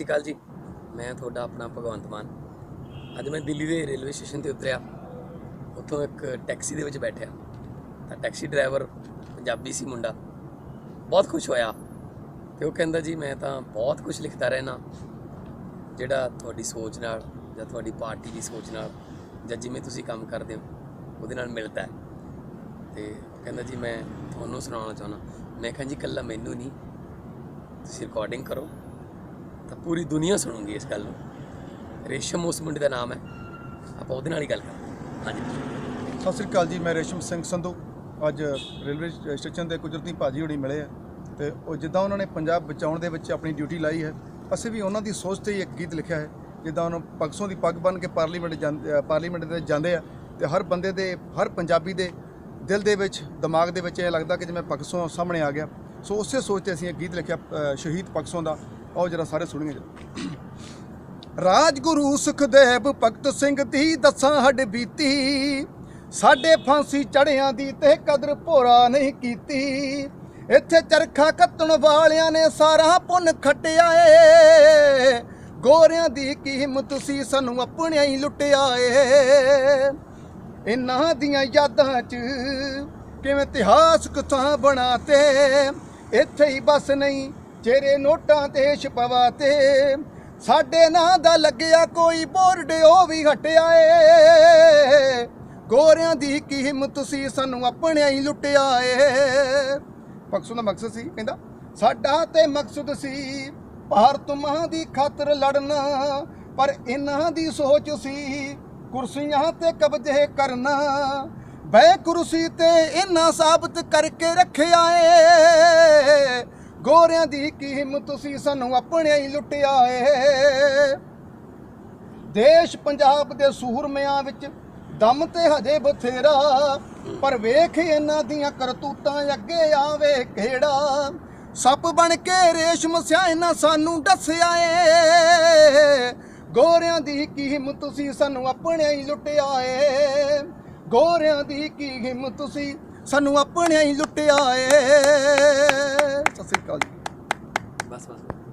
ਸ਼੍ਰੀ ਅਕਾਲ ਜੀ। ਮੈਂ ਤੁਹਾਡਾ ਆਪਣਾ ਭਗਵੰਤ ਮਾਨ। ਅੱਜ ਮੈਂ ਦਿੱਲੀ ਦੇ ਰੇਲਵੇ ਸਟੇਸ਼ਨ ਤੇ ਉਤਰਿਆ। ਉੱਥੋਂ ਇੱਕ ਟੈਕਸੀ ਦੇ ਵਿੱਚ ਬੈਠਿਆ। ਤਾਂ ਟੈਕਸੀ ਡਰਾਈਵਰ ਪੰਜਾਬੀ ਸੀ ਮੁੰਡਾ। ਬਹੁਤ ਖੁਸ਼ ਹੋਇਆ। ਤੇ ਉਹ ਕਹਿੰਦਾ, ਜੀ, ਮੈਂ ਤਾਂ ਬਹੁਤ ਕੁਝ ਲਿਖਦਾ ਰਹਿਣਾ ਜਿਹੜਾ ਤੁਹਾਡੀ ਸੋਚ ਨਾਲ ਜਾਂ ਤੁਹਾਡੀ ਪਾਰਟੀ ਦੀ ਸੋਚ ਨਾਲ ਜਾਂ ਜਿਵੇਂ ਤੁਸੀਂ ਕੰਮ ਕਰਦੇ ਹੋ, ਉਹਦੇ ਨਾਲ ਮਿਲਦਾ ਹੈ। ਤੇ ਕਹਿੰਦਾ, ਜੀ, ਮੈਂ ਤੁਹਾਨੂੰ ਸੁਣਾਉਣਾ ਚਾਹੁੰਦਾ। ਮੈਂ ਕਿਹਾ, ਜੀ, ਇਕੱਲਾ ਮੈਨੂੰ ਨਹੀਂ। ਤੁਸੀਂ ਰਿਕਾਰਡਿੰਗ ਕਰੋ। ਤਾਂ ਪੂਰੀ ਦੁਨੀਆ ਸੁਣੂਗੀ ਇਸ ਗੱਲ ਨੂੰ। ਰੇਸ਼ਮ ਉਸ ਮੁੰਡੇ ਦਾ ਨਾਮ ਹੈ। ਆਪਾਂ ਉਹਦੇ ਨਾਲ ਹੀ ਗੱਲ ਕਰਾਂਗੇ ਹਾਂਜੀ। ਸਤਿ ਸ੍ਰੀ ਅਕਾਲ ਜੀ, ਮੈਂ ਰੇਸ਼ਮ ਸਿੰਘ ਸੰਧੂ। ਅੱਜ ਰੇਲਵੇ ਸਟੇਸ਼ਨ ਤੇ ਕੁਦਰਤੀ ਭਾਜੀ ਹੋਣੀ ਮਿਲੇ ਆ। ਤੇ ਉਹ ਜਿੱਦਾਂ ਉਹਨਾਂ ਨੇ ਪੰਜਾਬ ਬਚਾਉਣ ਦੇ ਵਿੱਚ ਆਪਣੀ ਡਿਊਟੀ ਲਾਈ ਹੈ, ਅਸੀਂ ਵੀ ਉਹਨਾਂ ਦੀ ਸੋਚ ਤੇ ਹੀ ਇੱਕ ਗੀਤ ਲਿਖਿਆ ਹੈ। ਜਿੱਦਾਂ ਉਹਨਾਂ ਪਗਸੋਂ ਦੀ ਪੱਗ ਬੰਨ ਕੇ ਪਾਰਲੀਮੈਂਟ ਜਾਂਦੇ ਪਾਰਲੀਮੈਂਟ ਦੇ ਜਾਂਦੇ ਆ ਤੇ ਹਰ ਬੰਦੇ ਦੇ, ਹਰ ਪੰਜਾਬੀ ਦੇ ਦਿਲ ਦੇ ਵਿੱਚ, ਦਿਮਾਗ ਦੇ ਵਿੱਚ ਇਹ ਲੱਗਦਾ ਕਿ ਜਿਵੇਂ ਪਕਸੋਂ ਸਾਹਮਣੇ ਆ ਗਿਆ। ਸੋ ਉਸੇ ਸੋਚ ਤੇ ਅਸੀਂ ਇਹ ਗੀਤ ਲਿਖਿਆ ਸ਼ਹੀਦ ਪਗਸੋਂ ਦਾ। ਆਓ ਜਰਾ ਸਾਰੇ ਸੁਣੀਏ ਜੀ ਰਾਜਗੁਰੂ ਸੁਖਦੇਵ ਭਗਤ ਸਿੰਘ ਦੀ ਦੱਸਾਂ ਹੱਡ ਬੀਤੀ। ਸਾਡੇ ਫਾਂਸੀ ਚੜਿਆਂ ਦੀ ਤੇ ਕਦਰ ਭੋਰਾ ਨਹੀਂ ਕੀਤੀ। ਇੱਥੇ ਚਰਖਾ ਕੱਤਣ ਵਾਲਿਆਂ ਨੇ ਸਾਰਾ ਪੁੰਨ ਖੱਟਿਆ ਏ। ਗੋਰਿਆਂ ਦੀ ਕੀਮਤ ਸੀ ਸਾਨੂੰ ਆਪਣਿਆਂ ਹੀ ਲੁੱਟਿਆ ਏ। ਇਹਨਾਂ ਦੀਆਂ ਯਾਦਾਂ 'ਚ ਕਿਵੇਂ ਇਤਿਹਾਸ ਕਿਥਾਂ ਬਣਾਤੇ ਇੱਥੇ ਹੀ ਬਸ ਨਹੀਂ ਚਿਹਰੇ ਨੋਟਾਂ ਤੇ ਛਪਵਾ ਤੇ ਸਾਡੇ ਨਾਂ ਦਾ ਲੱਗਿਆ ਕੋਈ ਬੋਰਡ, ਉਹ ਵੀ ਹਟਿਆ ਏ। ਗੋਰਿਆਂ ਦੀ ਕੀਮਤ ਸੀ, ਸਾਨੂੰ ਆਪਣਿਆਂ ਹੀ ਲੁੱਟਿਆ ਏ। ਪਕਸੋਂ ਦਾ ਮਕਸਦ ਸੀ ਕਹਿੰਦਾ, ਸਾਡਾ ਤੇ ਮਕਸਦ ਸੀ ਭਾਰਤ ਮਾਂ ਦੀ ਖਾਤਰ ਲੜਨਾ, ਪਰ ਇਹਨਾਂ ਦੀ ਸੋਚ ਸੀ ਕੁਰਸੀਆਂ ਤੇ ਕਬਜ਼ੇ ਕਰਨਾ। ਬੈ ਕੁਰਸੀ ਤੇ ਇਹਨਾਂ ਸਾਬਤ ਕਰਕੇ ਰੱਖਿਆ ਏ। ਗੋਰਿਆਂ ਦੀ ਕੀਮਤ ਤੁਸੀਂ ਸਾਨੂੰ ਆਪਣੇ ਹੀ ਲੁੱਟਿਆ ਏ। ਦੇਸ਼ ਪੰਜਾਬ ਦੇ ਸੂਰਮਿਆਂ ਵਿੱਚ ਦਮ ਤੇ ਹਜੇ ਬਥੇਰਾ, ਪਰ ਵੇਖ ਇਹਨਾਂ ਦੀਆਂ ਕਰਤੂਤਾਂ ਅੱਗੇ ਆਵੇ ਕਿਹੜਾ। ਸੱਪ ਬਣ ਕੇ ਰੇਸ਼ਮ ਸਿਆ ਇਹਨਾਂ ਸਾਨੂੰ ਦੱਸਿਆ ਏ। ਗੋਰਿਆਂ ਦੀ ਕੀਮਤ ਤੁਸੀਂ ਸਾਨੂੰ ਆਪਣੇ ਹੀ ਲੁੱਟਿਆ ਏ। ਗੋਰਿਆਂ ਦੀ ਕੀਮਤ ਤੁਸੀਂ ਸਾਨੂੰ ਆਪਣੇ ਹੀ ਲੁੱਟਿਆ ਏ। ਸਤਿ ਸ੍ਰੀ ਅਕਾਲ ਜੀ ਬਸ ਬਸ